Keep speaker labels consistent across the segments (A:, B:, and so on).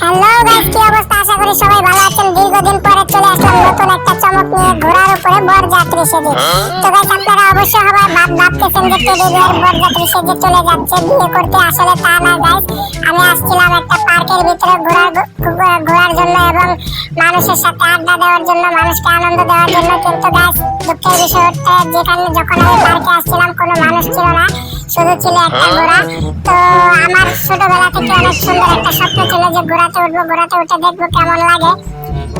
A: Hello guys কি অবস্থা? আশা করি সবাই ভালো আছেন। দীর্ঘদিন পরে ঘোড়ার উপরে বরযাত্রী সেজে। তো গাইস আপনারা অবশ্যই সবাই ভাব ভাবতেছেন যে টেডিবিয়ার বরযাত্রী সেজে চলে যাচ্ছে বিয়ে করতে আসলে তা না গাইস আমি আসছিলাম একটা পার্কের ভিতরে ঘোরার ঘোরার জন্য এবং মানুষের সাথে আড্ডা দেওয়ার জন্য মানুষকে আনন্দ দেওয়ার জন্য। কিন্তু গাইস দুঃখের বিষয় হচ্ছে যেখানে যখন আমি পার্কে আসছিলাম কোনো মানুষ ছিল না শুধু ছিল একটা ঘোড়া। তো আমার ছোটবেলা থেকে অনেক সুন্দর একটা স্বপ্ন ছিল যে ঘোড়াতে উঠবো ঘোড়াতে উঠে দেখব কেমন লাগে।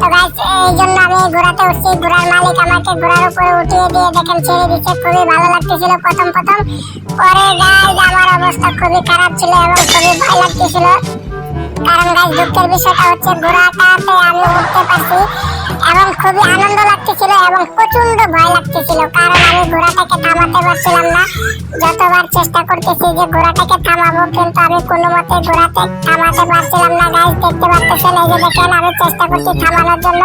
A: তো গাইস এই জন্য আমি ঘোড়াতে উঠছি। ঘোড়ার মালিক আমাকে ঘোড়ার উপরে উঠিয়ে দিয়ে দেখেন ছেড়ে দিচ্ছে। খুবই ভালো লাগতেছিল প্রথম প্রথম। পরে গাইস আমার অবস্থা খুবই খারাপ ছিল এবং খুবই ভয় লাগতেছিল। কারণ গাইস দুঃখের বিষয়টা হচ্ছে, ঘোড়াটাতে আমি উঠতে পারছি এবং খুবই আনন্দ লাগতেছিল এবং প্রচণ্ড ভয় লাগতেছিল, কারণ আমি ঘোড়াটাকে থামাতে পারছিলাম না। যতবার চেষ্টা করতেছি যে ঘোড়াটাকে থামাবো, কিন্তু আমি কোনো মতে ঘোড়াতে থামাতে পারছিলাম না। গাইস দেখতে পাচ্ছেন এই যে দেখেন, আমি চেষ্টা করছি থামানোর জন্য,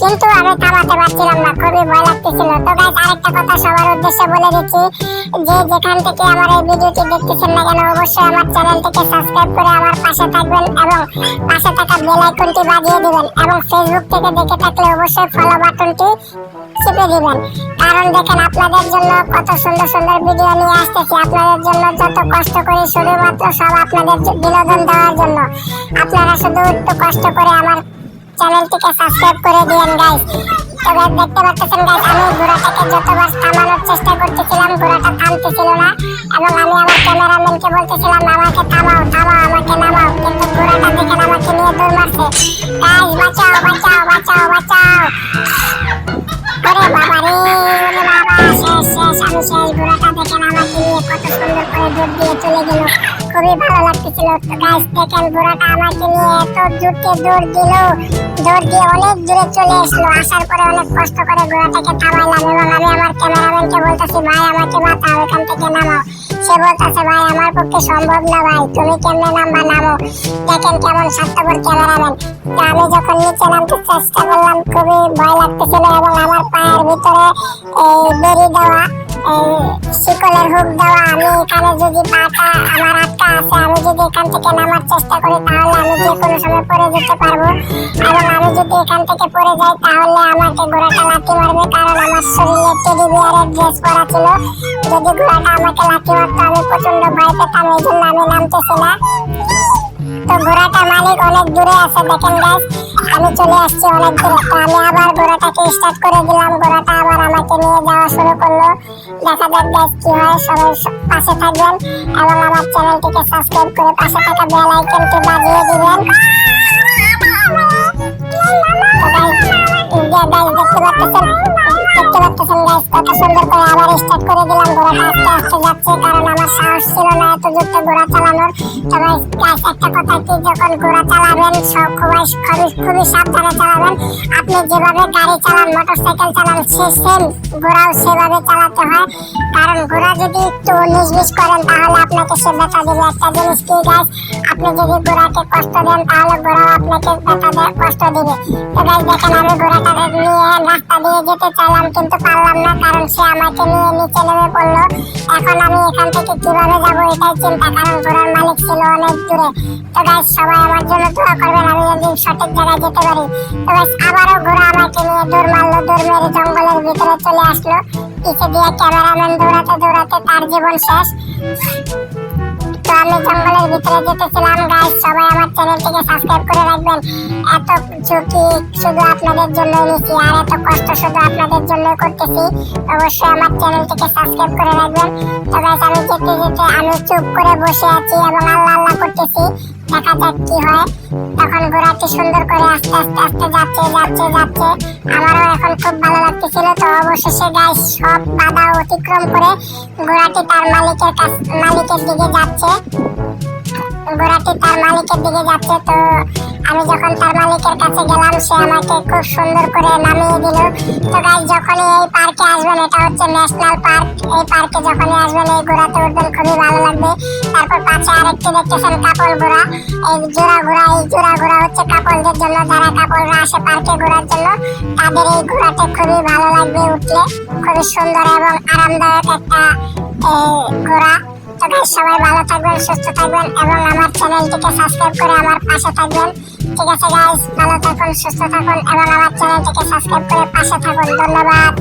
A: কিন্তু আমি থামাতে পারছিলাম না, খুবই ভয় লাগতেছিল। তো গাইস আরেকটা কথা সবার উদ্দেশ্যে বলে দিচ্ছি, যে যেখান থেকে আমার এই ভিডিওটি দেখতেছেন না কেন, অবশ্যই আমার চ্যানেলটিকে সাবস্ক্রাইব করে আমার পাশে থাকবেন এবং পাশে থাকা বেল আইকনটি বাজিয়ে দিবেন। এবং ফেসবুক থেকে দেখে থাকলে অবশ্যই ফলো বাটনটি কারণ দেখেন আপনাদের জন্য কত সুন্দর সুন্দর ভিডিও নিয়ে আসতেছি। আপনাদের জন্য যত কষ্ট করি, শুধুমাত্র সব আপনাদের বিনোদন দেওয়ার জন্য। আপনারা শুধু একটু কষ্ট করে আমার চ্যানেলটিকে সাবস্ক্রাইব করে দিয়েন তবে দেখতে পাচ্ছেন আমি ঘোড়াটাকে যতবার থামানোর চেষ্টা করতেছিলাম, ঘোড়াটা থামতেছিল না। এবং আমি আমার ক্যামেরাম্যানকে বলতেছিলাম, আমাকে থামাও থামাও, আমাকে নামাও। কিন্তু ঘোড়াটা দেখেন আমাকে কত সুন্দর করে দৌড় দিয়ে চলে গেল। খুবই ভালো লাগতেছিল। তো গাইস দেখেন ঘোড়াটা আমাকে নিয়ে এত জোরকে দৌড় দিল। দৌড় দিয়ে অনেক দূরে চলে আসলো আসার পরে অনেক কষ্ট করে ঘোড়াটাকে থামাইলাম এবং আমি আমার ক্যামেরাম্যানকে বলতেছি, ভাই, আমাকে বাঁচাও এখান থেকে নামাও। সে বলতেছে, ভাই, আমার পক্ষে সম্ভব না, ভাই, তুমি কেমনে নামবা? নামো। দেখেন কেমন স্বার্থপর ক্যামেরাম্যান। আমি যখন নিচে নামতে চেষ্টা করলাম, খুবই ভয় লাগতেছিল এবং আমার পায়ের ভিতরে এই বেরি দেওয়া শিকলের হুক দেওয়া, আমি এখানে যদি পাটা আমার আটকা আছে, আমি যদি এখান থেকে নামার চেষ্টা করি, তাহলে আমি যে কোনো সময় পড়ে যেতে পারব। এবং আমি যদি এখান থেকে পড়ে যাই, তাহলে আমাকে ঘোড়াটা লাথি মারবে, কারণ আমার শরীরে টেডি বিয়ারের ড্রেস পরা ছিল। যদি ঘোড়াটা আমাকে লাথি মারতো, আমি প্রচণ্ড ভয় পেতাম, এই জন্য আমি নামতেছি না। তো ঘোড়াটার মালিক অনেক দূরে আছে, দেখেন গাইস আমি চলে আসছি অনেক দূরে তো আমি আবার ঘোড়াটাকে স্টার্ট করে দিলাম। ঘোড়াটা আবার আমাকে নিয়ে যাওয়া শুরু করল। দেখা যাক গাইস কি হয়। সবাই পাশে থাকবেন এবং আমার চ্যানেলটিকে সাবস্ক্রাইব করে পাশে থাকা বেল আইকনটি বাজিয়ে দিবেন। দেখতে পাচ্ছেন? কত সুন্দর করে আবার স্টার্ট করে দিলাম ঘোড়াটা আস্তে আস্তে যাচ্ছে, কারণ আমার সাহস ছিল না এত জোরতে ঘোড়া চালানোর। তো গাইস গাইস একটা কথা কি, যখন ঘোড়া চালাবেন, সব খুবই খুবই সাবধানে চালাবেন। আপনি যেভাবে গাড়ি চালান মোটরসাইকেল চালান সে সেম ঘোড়াও সেভাবে চালাতে হয়। কারণ ঘোড়া যদি একটু উনিশ করেন, তাহলে আপনাকে সে ব্যথা দেবে। একটা জিনিস কি গাইস আপনি যদি ঘোড়াকে কষ্ট দেন, তাহলে ঘোড়াও আপনাকে ব্যথা দেয় কষ্ট দিবে। তো গাইস দেখেন আমি ঘোড়াটা নিয়ে রাস্তা দিয়ে যেতে চাইলাম, কিন্তু পারলাম না কারণ সে আমাকে নিয়ে নিচে নেমে পড়ল। এখন আমি এখান থেকে কীভাবে যাব এটাই চিন্তা, কারণ ঘোড়ার মালিক ছিল অনেক দূরে। তো গাইস সবাই আমার জন্য দোয়া করবেন, আমি একদিন সঠিক জায়গায় যেতে পারি। তো গাইস আবারও ঘোড়া আমাকে নিয়ে দৌড় মারলো, দৌড় মেরে জঙ্গলের ভিতরে চলে আসলো। পিছে দিয়ে ক্যামেরাম্যান দৌড়াতে দৌড়াতে তার জীবন শেষ। তো আমি জঙ্গলের ভিতরে যেতেছিলাম। গাইস সবাই আমার চ্যানেলটিকে সাবস্ক্রাইব করে রাখবেন। এত ঝুঁকি শুধু আপনাদের জন্য নিছি, আর এত কষ্ট শুধু আপনাদের জন্য করতেছি। অবশ্যই আমার চ্যানেলটিকে সাবস্ক্রাইব করে রাখবেন। তো গাইস আমি যেতে যেতে আমি চুপ করে বসে আছি এবং আল্লাহ আল্লাহ করতেছি। দেখা যাক কি হয়। তখন ঘোড়াটি সুন্দর করে আস্তে আস্তে আস্তে যাচ্ছে যাচ্ছে যাচ্ছে। আমারও এখন খুব ভালো লাগতেছিল, তো অবশেষে গাইস সব বাধা অতিক্রম করে ঘোড়াটি তার মালিকের কাছ, মালিকের দিকে যাচ্ছে। ঘোড়াটি তার মালিকের দিকে যাচ্ছে, তো আমি যখন তার মালিকের কাছে গেলাম, সে আমাকে খুব সুন্দর করে নামিয়ে দিল। তো গাইস যখনই এই পার্কে আসবেন, এটা হচ্ছে ন্যাশনাল পার্ক এই পার্কে যখনই আসবেন, এই ঘোড়াতে উঠবেন, খুবই ভালো লাগবে। তারপর পাশে আরেকটি দেখতেছেন, কাপল ঘোড়া। এই জোড়া ঘোড়া, এই জোড়া ঘোড়া হচ্ছে কাপলদের জন্য, যারা কাপলরা আসে পার্কে ঘোরার জন্য। তাদের এই ঘোড়াতে খুবই ভালো লাগবে উঠলে। খুবই সুন্দর এবং আরামদায়ক একটা ঘোড়া। সবাই ভালো থাকবেন, সুস্থ থাকবেন এবং আমার চ্যানেলটিকে সাবস্ক্রাইব করে আমার পাশে থাকবেন। ঠিক আছে গাইস ভালো থাকুন, সুস্থ থাকুন এবং আমার চ্যানেলটিকে সাবস্ক্রাইব করে পাশে থাকুন। ধন্যবাদ।